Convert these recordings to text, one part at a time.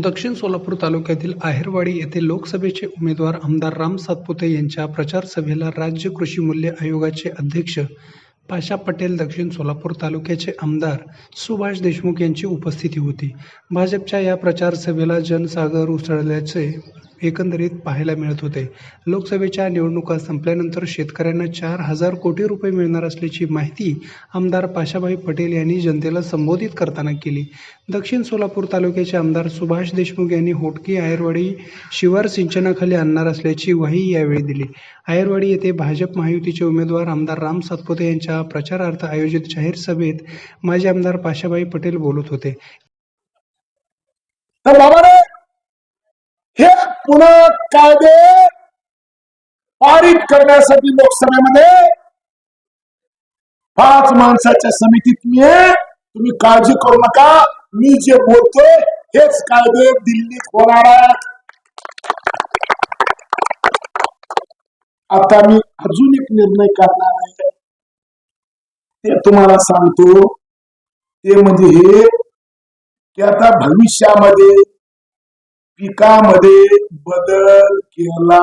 दक्षिण सोलापूर तालुक्यातील आहेरवाडी येथे लोकसभेचे उमेदवार आमदार राम सातपुते यांच्या प्रचार सभेला राज्य कृषी मूल्य आयोगाचे अध्यक्ष पाशा पटेल दक्षिण सोलापूर तालुक्याचे आमदार सुभाष देशमुख यांची उपस्थिती होती. भाजपच्या या प्रचार सभेला जनसागर उसळल्याचे एकंदरीत पाहायला मिळत होते. लोकसभेच्या निवडणुका संपल्यानंतर शेतकऱ्यांना चार हजार कोटी रुपये मिळणार असल्याची माहिती आमदार पाशाभाई पटेल यांनी जनतेला संबोधित करताना केली. दक्षिण सोलापूर तालुक्याचे आमदार सुभाष देशमुख यांनी होटकी आयरवाडी शिवार सिंचनाखाली आणणार असल्याची ग्वाही यावेळी दिली. आयरवाडी येथे भाजप महायुतीचे उमेदवार आमदार राम सातपुते यांच्या प्रचारार्थ आयोजित जाहीर सभेत माजी आमदार पाशाभाई पटेल बोलत होते. तर बाबा रे हे पुन्हा कायदे पारित करण्यासाठी लोकसभेमध्ये पाच माणसाच्या समितीत मी आहे. तुम्ही काळजी करू नका. मी जे बोलतोय हेच कायदे दिल्लीत होणार आहेत. आता मी अजून एक निर्णय करणार आहे. ते तुम्हाला सांगतो. ते म्हणजे हे की आता भविष्यामध्ये पिकामध्ये बदल केला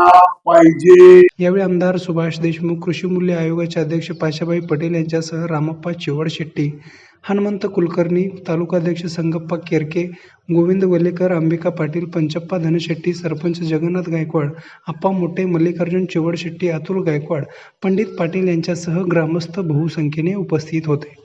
पाहिजे. यावेळी आमदार सुभाष देशमुख कृषी मूल्य आयोगाचे अध्यक्ष पाशाभाई पटेल यांच्यासह रामप्पा चिवड शेट्टी हनुमंत कुलकर्णी तालुकाध्यक्ष संगप्पा केरके गोविंद वलेकर अंबिका पाटील पंचप्पा धनशेट्टी सरपंच जगन्नाथ गायकवाड आप्पा मोठे मल्लिकार्जुन चिवड शेट्टी अतुल गायकवाड पंडित पाटील यांच्यासह ग्रामस्थ बहुसंख्येने उपस्थित होते.